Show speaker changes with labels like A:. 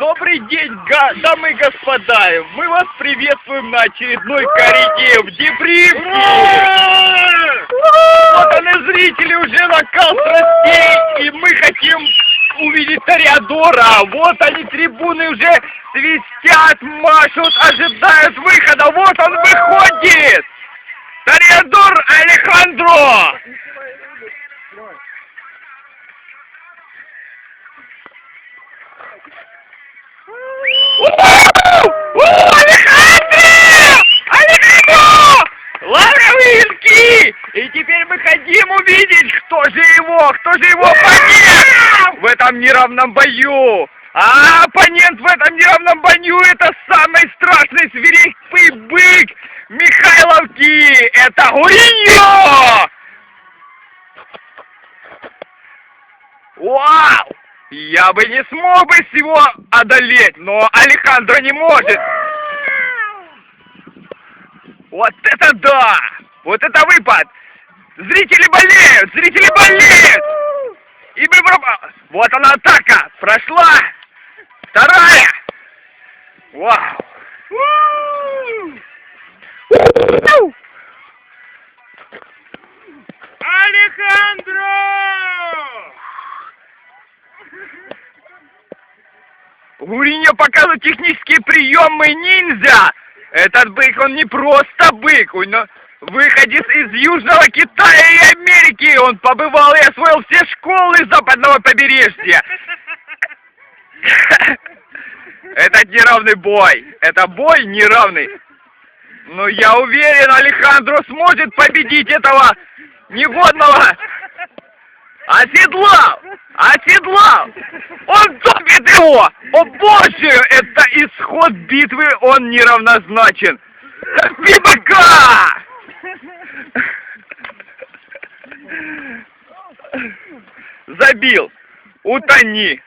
A: Добрый день, дамы и господа! Мы вас приветствуем на очередной кориде в Дебривке! Вот они, зрители, уже накал страстей, и мы хотим увидеть Тореадора. Вот они, трибуны, уже свистят, машут, ожидают выхода. Вот он выходит! Тореадор Алехандро! У, Алехандро! Алехандро! Лавровые венки! И теперь мы хотим увидеть, кто же его, кто же его оппонент в этом неравном бою. А оппонент в этом неравном бою это самый страшный свирепый бык Михайловки. Это Гуриньо! Вау! Я бы не смог бы всего одолеть, но Алехандро не может. Вот это да! Вот это выпад! Зрители болеют! Зрители болеют! И мы пропа- Вот она атака! Прошла! Вторая! Вау! Алехандро! Гуриньо показывает технические приемы ниндзя. Этот бык, он не просто бык, он выходец из Южного Китая и Америки. Он побывал и освоил все школы западного побережья. Это неравный бой. Это бой неравный. Но я уверен, Алехандро сможет победить этого негодного. Оседлал! Оседлал! Его! О боже! Это исход битвы, он неравнозначен! Бибака! Забил! Утони!